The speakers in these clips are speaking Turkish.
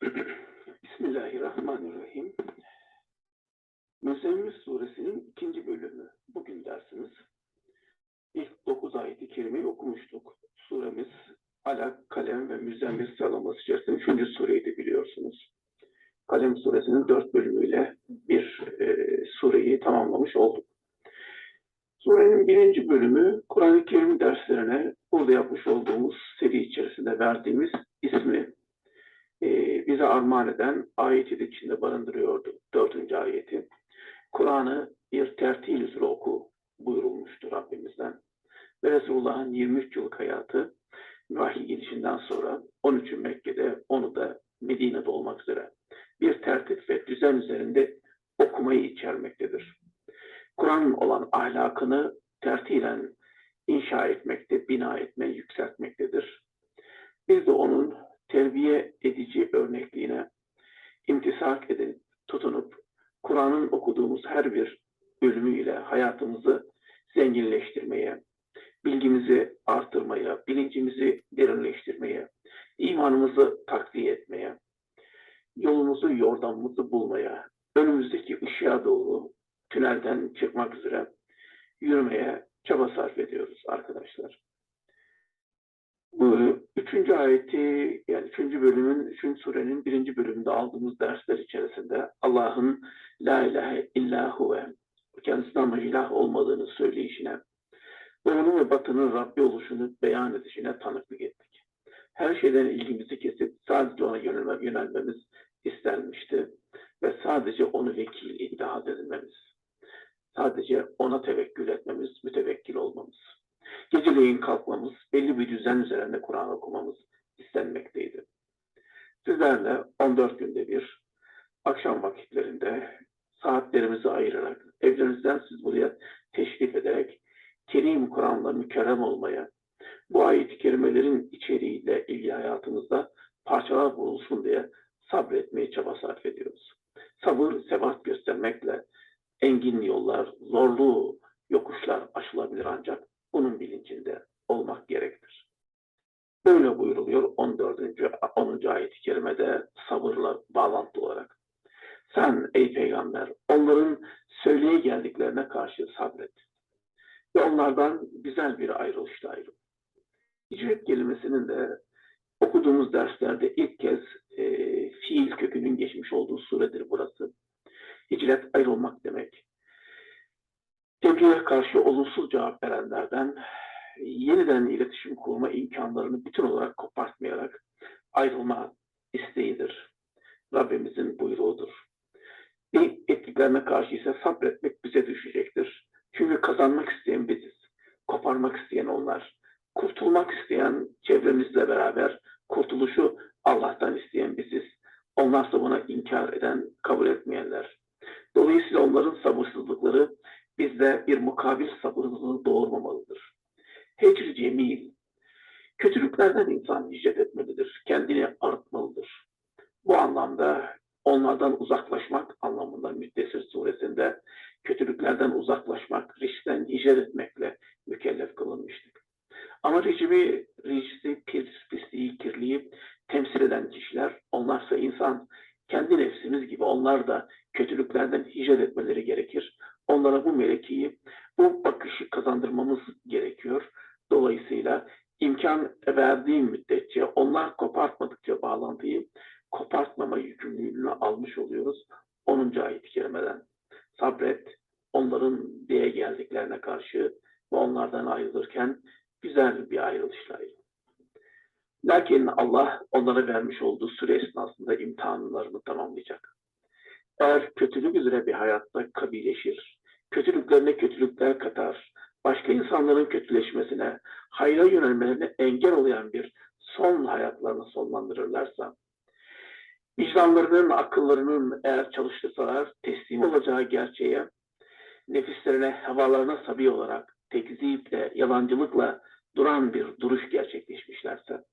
Bismillahirrahmanirrahim. Müzzemmil suresinin ikinci bölümü. Bugün dersimiz. İlk dokuz ayeti kerimeyi okumuştuk. Suremiz Alak, Kalem ve Müzzemmil sıralaması içerisinde üçüncü sureydi biliyorsunuz. Kalem suresinin dört bölümüyle bir e, sureyi tamamlamış olduk. Surenin birinci bölümü Kur'an-ı Kerim derslerine burada yapmış olduğumuz seri içerisinde verdiğimiz ismi e, bize armağan eden ayeti de içinde barındırıyordu. Dördüncü ayeti. Kur'an'ı bir tertil üzere oku buyurulmuştur Rabbimizden. Ve Resulullah'ın 23 yıllık hayatı vahiy gelişinden sonra 13. Mekke'de onu da Medine'de olmak üzere bir tertip ve düzen üzerinde okumayı içermektedir. Kur'an'ın olan ahlakını tertilen inşa etmekte, bina etme, yükseltmektedir. Biz de onun terbiye edici örnekliğine imtisak edip, tutunup, Kur'an'ın okuduğumuz her bir bölümüyle hayatımızı zenginleştirmeye, bilgimizi artırmaya, bilincimizi derinleştirmeye, imanımızı takviye etmeye, yolumuzu, yordamımızı bulmaya, önümüzdeki ışığa doğru tünelden çıkmak üzere yürümeye çaba sarf ediyoruz arkadaşlar. Bu üçüncü ayeti, yani üçüncü bölümün, üçüncü surenin birinci bölümünde aldığımız dersler içerisinde Allah'ın La ilahe illa huve, kendisinden ama ilah olmadığını söyleyişine, doğunun ve batının Rabbi oluşunu beyan edişine tanıklık ettik. Her şeyden ilgimizi kesip sadece ona yönelme, yönelmemiz istenmişti ve sadece onu vekil iddia edilmemiz, sadece ona tevekkül etmemiz, mütevekkil olmamız. Geceleyin kalkmamız, belli bir düzen üzerinde Kur'an okumamız istenmekteydi. Sizlerle 14 günde bir akşam vakitlerinde saatlerimizi ayırarak, evlerinizden siz buraya teşrif ederek Kerim Kur'an'la mükerrem olmaya, bu ayet-i kerimelerin içeriğiyle ilgili hayatımızda parçalar bulunsun diye sabretmeye çaba sarf ediyoruz. Sabır, sebat göstermekle engin yollar, zorlu yokuşlar aşılabilir ancak bunun bilincinde olmak gerektir. Böyle buyuruluyor 14. 10. ayet-i kerimede sabırla bağlantı olarak. Sen ey peygamber onların söyleye geldiklerine karşı sabret. Ve onlardan güzel bir ayrılışta ayrıl. Hicret kelimesinin de okuduğumuz derslerde ilk kez e, fiil kökünün geçmiş olduğu suredir burası. Hicret ayrılmak demek. Tebliğe karşı olumsuz cevap verenlerden yeniden iletişim kurma imkanlarını bütün olarak kopartmayarak ayrılma isteğidir. Rabbimizin buyruğudur. Bir ettiklerine karşı ise sabretmek bize düşecektir. Çünkü kazanmak isteyen biziz. Koparmak isteyen onlar. Kurtulmak isteyen çevremizle beraber kurtuluşu Allah'tan isteyen biziz. Onlarsa buna inkar eden, kabul etmeyenler. Dolayısıyla onların sabırsızlıkları bizde bir mukabil sabırsızlığı doğurmamalıdır. Hecr cemil, kötülüklerden insan hicret etmelidir, kendini artmalıdır. Bu anlamda onlardan uzaklaşmak anlamında Müddessir suresinde kötülüklerden uzaklaşmak, riskten hicret etmekle mükellef kılınmıştık. Ama rejimi, rejisi, pis, pisliği, kirliği temsil eden kişiler, onlarsa insan, kendi nefsimiz gibi onlar da kötülüklerden hicret etmeleri gerekir. Onlara bu melekiyi, bu bakışı kazandırmamız gerekiyor. Dolayısıyla imkan verdiğim müddetçe onlar kopartmadıkça bağlantıyı kopartmama yükümlülüğünü almış oluyoruz. 10. ayet-i kerimeden. Sabret, onların diye geldiklerine karşı ve onlardan ayrılırken güzel bir ayrılışla ayrıl. Lakin Allah onlara vermiş olduğu süre esnasında imtihanlarını tamamlayacak. Eğer kötülük üzere bir hayatta kabileşir, kötülüklerine kötülükler katar, başka insanların kötüleşmesine, hayra yönelmelerine engel olayan bir son hayatlarını sonlandırırlarsa, vicdanlarının, akıllarının eğer çalıştırsalar teslim olacağı gerçeğe, nefislerine, havalarına sabi olarak tekziple, yalancılıkla duran bir duruş gerçekleşmişlerse,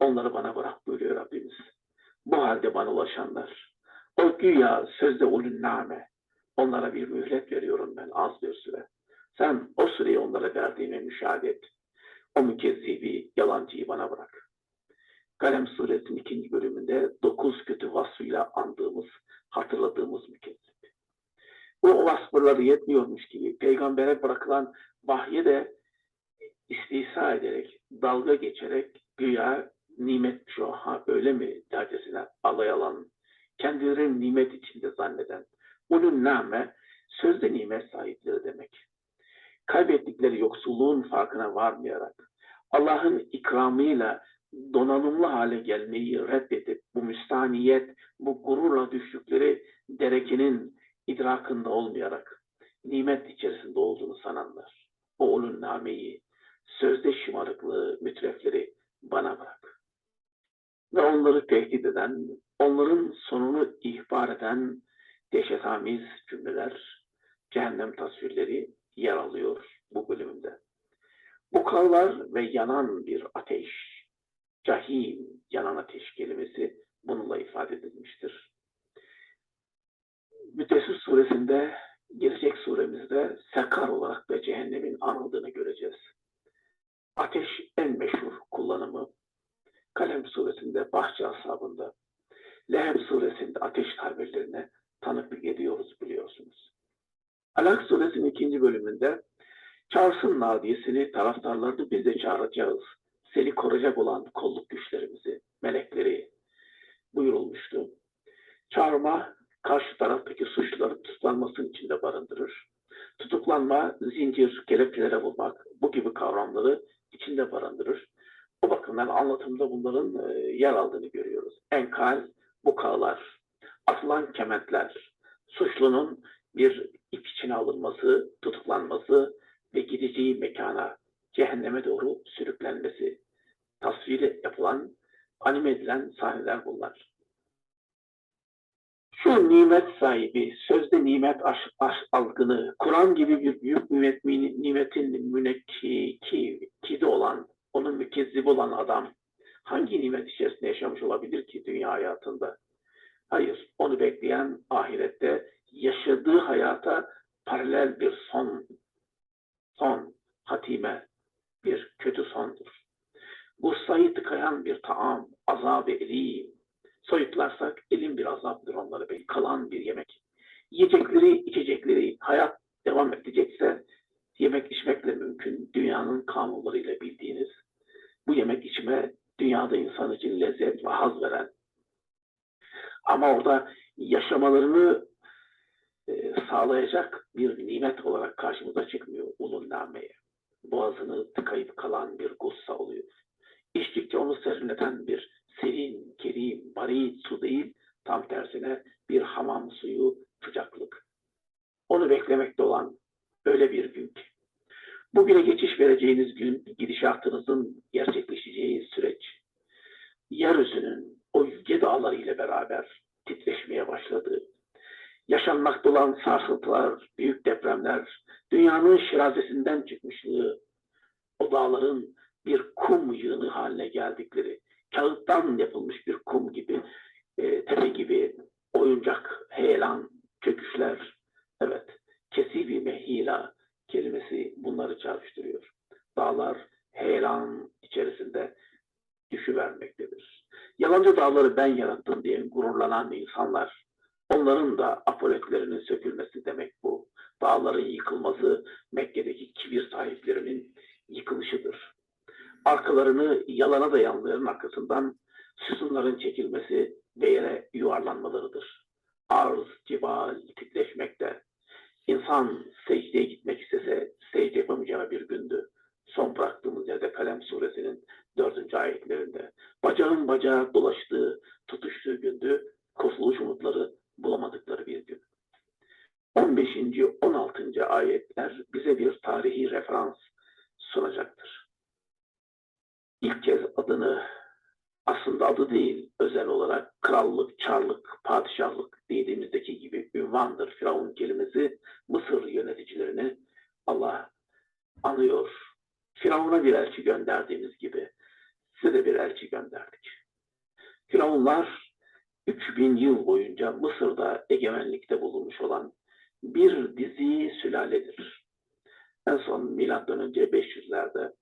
onları bana bırak buyuruyor Rabbimiz. Bu halde bana ulaşanlar, o güya sözde ulünname, onlara bir mühlet veriyorum ben az bir süre. Sen o süreyi onlara verdiğime müşahede et. O mükezzibi, yalancıyı bana bırak. Kalem suresinin ikinci bölümünde dokuz kötü vasfıyla andığımız, hatırladığımız mükezzip. Bu vasıfları yetmiyormuş gibi peygambere bırakılan vahye de istihsa ederek, dalga geçerek güya nimet şu ha öyle mi dercesine alay alan, kendilerini nimet içinde zanneden, onun name sözde nimet sahipleri demek. Kaybettikleri yoksulluğun farkına varmayarak, Allah'ın ikramıyla donanımlı hale gelmeyi reddedip bu müstaniyet, bu gururla düştükleri derekenin idrakında olmayarak nimet içerisinde olduğunu sananlar. O onun nameyi, sözde şımarıklığı, mütrefleri bana bırak. Ve onları tehdit eden, onların sonunu ihbar eden dehşetamiz cümleler, cehennem tasvirleri yer alıyor bu bölümünde. Bu kavlar ve yanan bir ateş, cahim, yanan ateş kelimesi bununla ifade edilmiştir. Müddessir suresinde, gelecek suremizde sekar olarak da cehennemin anıldığını göreceğiz. Ateş en meşhur kullanımı. Kalem suresinde, Bahçe ashabında, Leheb suresinde ateş tabirlerine tanıklık ediyoruz biliyorsunuz. Alak suresinin ikinci bölümünde çağırsın nadiyesini taraftarlarını biz de çağıracağız. Seni koruyacak olan kolluk güçlerimizi, melekleri buyurulmuştu. Çağırma karşı taraftaki suçluların tutuklanmasının içinde barındırır. Tutuklanma, zincir, kelepçelere vurmak bu gibi kavramları içinde barındırır. O bakımdan anlatımda bunların e, yer aldığını görüyoruz. Enkal, bukağlar, atılan kemetler, suçlunun bir ip içine alınması, tutuklanması ve gideceği mekana, cehenneme doğru sürüklenmesi, tasviri yapılan, anime edilen sahneler bunlar. Şu nimet sahibi, sözde nimet aş, aş, algını, Kur'an gibi bir büyük nimet, nimetin münekkidi olan, onun mükezzibi olan adam, hangi nimet içerisinde yaşamış olabilir ki dünya hayatında? Hayır, onu bekleyen ahirette yaşadığı hayata paralel bir son, son, hatime, bir kötü sondur. Bu sayı tıkayan bir taam, azab-ı elim. Soyutlarsak elin bir azaptır belki kalan bir yemek. Yiyecekleri, içecekleri, hayat devam edecekse yemek içmekle mümkün. Dünyanın kanunlarıyla bildiğiniz bu yemek içme dünyada insan için lezzet ve haz veren ama orada yaşamalarını e, sağlayacak bir nimet olarak karşımıza çıkmıyor ulun nameye. Boğazını tıkayıp kalan bir gussa oluyor. İçtikçe onu serinleten bir serin, kerim, bari su değil, tam tersine bir hamam suyu, sıcaklık. Onu beklemekte olan öyle bir gün ki. Bugüne geçiş vereceğiniz gün, gidişatınızın gerçekleşeceği süreç. Yeryüzünün o yüce dağları ile beraber titreşmeye başladı. Yaşanmakta olan sarsıntılar, büyük depremler, dünyanın şirazesinden çıkmışlığı, o dağların bir kum yığını haline geldikleri, kağıttan yapılmış bir kum gibi, e, tepe gibi, oyuncak, heyelan, çöküşler, evet, kesibi mehila kelimesi bunları çağrıştırıyor. Dağlar heyelan içerisinde düşüvermektedir. Yalancı dağları ben yarattım diye gururlanan insanlar, onların da apoletlerinin sökülmesi demek bu. Dağların yıkılması Mekke'deki kibir sahiplerinin yıkılışıdır. Arkalarını yalana dayanların arkasından sütunların çekilmesi ve yere yuvarlanmalarıdır. Arz, cibal titreşmekte. İnsan secdeye gitmek istese secde yapamayacağı bir gündü. Son bıraktığımız yerde Kalem suresinin dördüncü ayetlerinde. Bacağın bacağı dolaştığı, tutuştuğu gündü. Kurtuluş umutları bulamadıkları bir gün. 15. 16. ayetler bize bir tarihi referans sunacaktır. İlk kez adını aslında adı değil özel olarak krallık, çarlık, padişahlık dediğimizdeki gibi ünvandır. Firavun kelimesi Mısır yöneticilerini Allah anıyor. Firavun'a bir elçi gönderdiğimiz gibi size de bir elçi gönderdik. Firavunlar 3000 yıl boyunca Mısır'da egemenlikte bulunmuş olan bir dizi sülaledir. En son milattan önce 500'lerde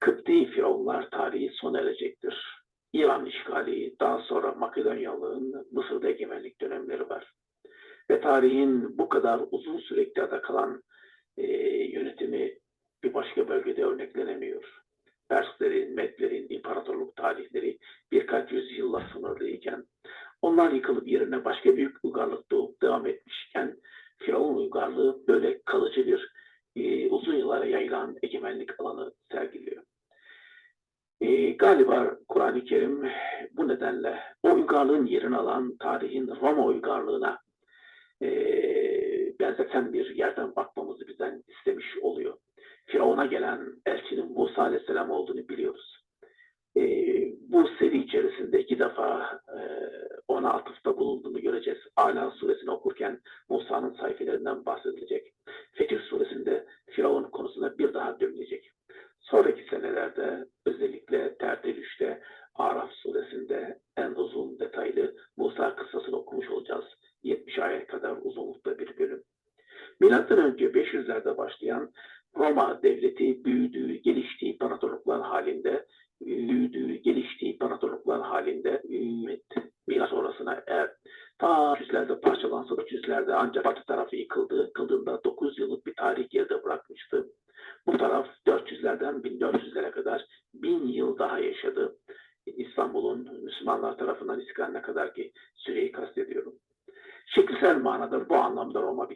Kıpti Firavunlar tarihi sona erecektir. İran işgali, daha sonra Makedonyalı'nın Mısır'da egemenlik dönemleri var. Ve tarihin bu kadar uzun süre iktidarda kalan e, yönetimi bir başka bölgede örneklenemiyor. Perslerin, Medlerin imparatorluk tarihleri birkaç yüzyılla sınırlıyken, onlar yıkılıp yerine başka büyük uygarlık doğup devam etmişken, Firavun uygarlığı böyle kalıcı bir e, uzun yıllara yayılan egemenlik alanı sergiliyor. E, galiba Kur'an-ı Kerim bu nedenle o uygarlığın yerini alan tarihin Roma uygarlığına e, benzeten bir yerden bakmamızı 1920'lerde başlayan Roma devleti büyüdüğü, geliştiği imparatorluklar halinde büyüdüğü, geliştiği imparatorluklar halinde e, miras sonrasına er, ta yüzlerde parçalansa da yüzlerde ancak parça tarafı yıkıldı. Yıkıldığında 9 yıllık bir tarih geride bırakmıştı. Bu taraf 400'lerden 1400'lere kadar 1000 yıl daha yaşadı. İstanbul'un Müslümanlar tarafından iskanına kadar ki süreyi kastediyorum. Şekilsel manada bu anlamda Roma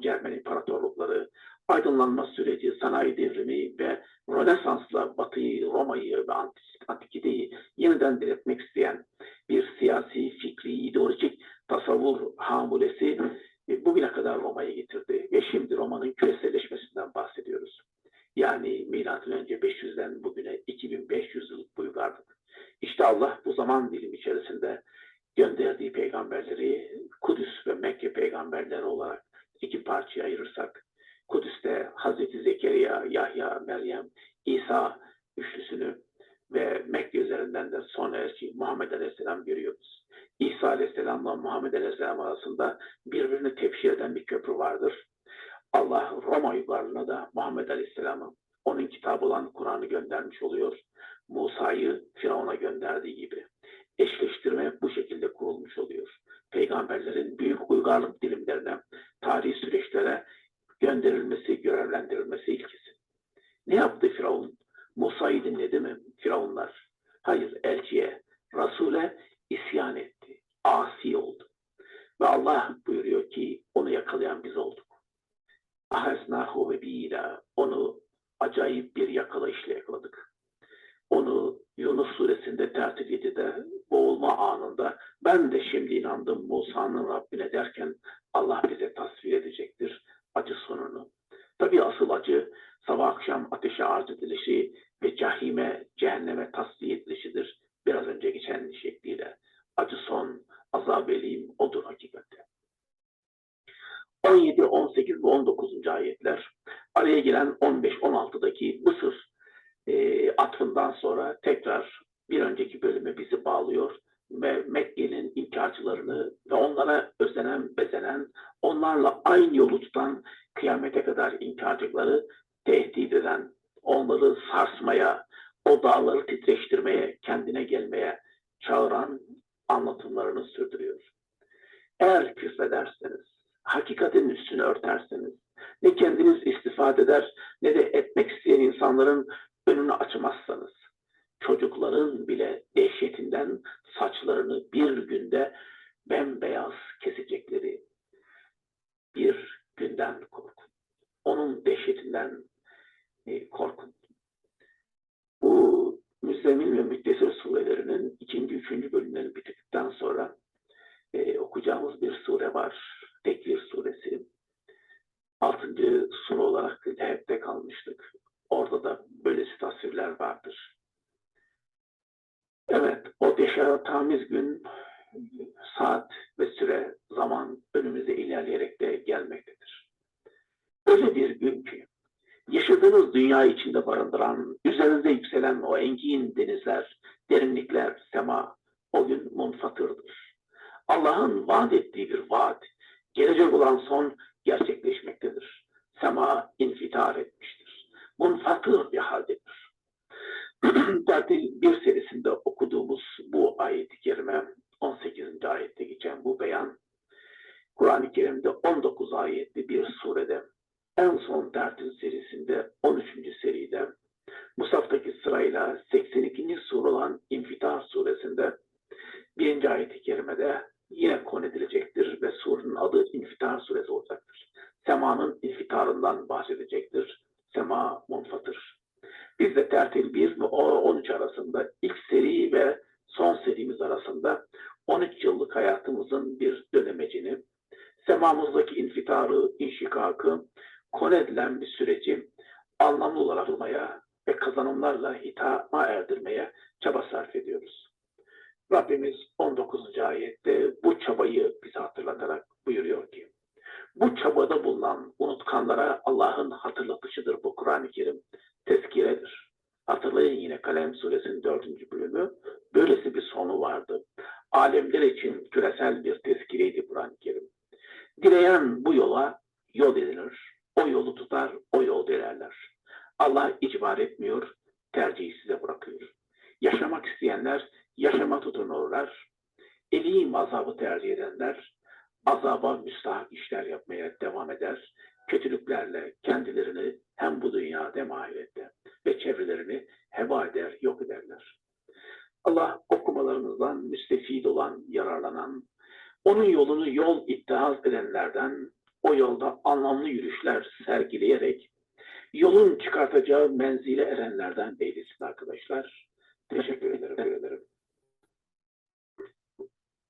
Cermen İmparatorlukları, aydınlanma süreci, sanayi devrimi ve Rönesans'la Batı'yı, Roma'yı ve Antikite'yi yeniden diretmek isteyen bir siyasi, fikri, ideolojik tasavvur hamulesi e, bugüne kadar Roma'yı getirdi. Ve şimdi Roma'nın küreselleşmesinden bahsediyoruz. Yani milattan önce 500'den bugüne 2500 yıllık bu uygarlık. İşte Allah bu zaman dilimi içerisinde gönderdiği peygamberleri Kudüs ve Mekke peygamberleri olarak iki parçaya ayırırsak Kudüs'te Hazreti Zekeriya, Yahya, Meryem, İsa üçlüsünü ve Mekke üzerinden de son elçi Muhammed Aleyhisselam görüyoruz. İsa Aleyhisselam'la Muhammed Aleyhisselam arasında birbirini tepşir eden bir köprü vardır. Allah Roma uygarlığına da Muhammed Aleyhisselam'ı onun kitabı olan Kur'an'ı göndermiş oluyor. Musa'yı Firavun'a gönderdiği gibi. Eşleştirme bu şekilde kurulmuş oluyor. Peygamberlerin büyük uygarlık dilimlerine, tarihi süreçlere gönderilmesi, görevlendirilmesi ilkesi. Ne yaptı Firavun? Musa'yı dinledi mi Firavunlar? Hayır, elçiye, Resul'e isyan etti. Asi oldu. Ve Allah buyuruyor ki onu yakalayan biz olduk. Ahesnahu ve bila onu acayip bir yakalayışla yakaladık. Onu Yunus suresinde tertip 7'de boğulma anında ben de şimdi inandım Musa'nın Rabbine derken Allah inkarcılarını ve onlara özenen, bezenen, onlarla aynı yolu tutan kıyamete kadar inkarcıları tehdit eden, onları sarsmaya, o dağları titreştirmeye, kendine gelmeye çağıran anlatımlarını sürdürüyor. Eğer küfrederseniz, hakikatin üstünü örterseniz, ne kendiniz istifade eder ne de etmek isteyen insanların önünü açmazsanız, çocukların bile dehşetinden saçlarını bir günde bembeyaz kesecekleri bir günden korkun. Onun dehşetinden e, korkun. Bu Müzzemmil ve Müddessir surelerinin ikinci, üçüncü bölümlerini bitirdikten sonra e, okuyacağımız bir sure var. Tekvir suresi. Altıncı sure olarak hepte kalmıştık. Orada da böylesi tasvirler vardır. Evet, o deşara tamiz gün saat ve süre, zaman önümüze ilerleyerek de gelmektedir. Öyle bir ki, yaşadığınız dünya içinde barındıran, üzerinize yükselen o engin denizler, derinlikler, sema, o gün munfatırdır. Allah'ın vaat ettiği bir vaat, gelecek olan son gerçekleşmektedir. Sema infitar etmiştir. Munfatır bir haldedir. Tatil bir serisinde okuduğumuz bu ayet-i kerime 18. ayette geçen bu beyan Kur'an-ı Kerim'de 19 ayetli bir surede en son tertil serisinde 13. seride Musaf'taki sırayla 82. sur olan İnfitar suresinde birinci ayet-i kerimede yine konu edilecektir ve surun adı İnfitar suresi olacaktır. Semanın infitarından bahsedecektir. Sema munfatır. Biz de tertil 1 ve 13 arasında ilk seri ve son serimiz arasında 13 yıllık hayatımızın bir dönemecini, semamızdaki infitarı, inşikakı, konu edilen bir süreci anlamlı olarak almaya ve hitama erdirmeye çaba sarf ediyoruz. Rabbimiz 19. ayette bu çabayı bize hatırlatarak buyuruyor ki, bu çabada bulunan unutkanlara Allah'ın hatırlatışıdır bu Kur'an-ı Kerim, tezkiredir. Hatırlayın yine Kalem suresinin dördüncü bölümü, böylesi bir sonu vardı. Alemler için küresel bir tezkireydi Kur'an-ı Kerim. Dileyen bu yola yol edinir, o yolu tutar, o yolda ilerler. Allah icbar etmiyor, tercihi size bırakıyor. Yaşamak isteyenler yaşama tutunurlar. Elim azabı tercih edenler azaba müstahak işler yapmaya devam eder. Kötülüklerle kendilerini hem bu dünyada hem ahirette ve çevrelerini heba eder, yok ederler. Allah okumalarımızdan müstefid olan, yararlanan, onun yolunu yol ittihaz edenlerden o yolda anlamlı yürüyüşler sergileyerek yolun çıkartacağı menzile erenlerden değilsin arkadaşlar. Teşekkür ederim. ederim.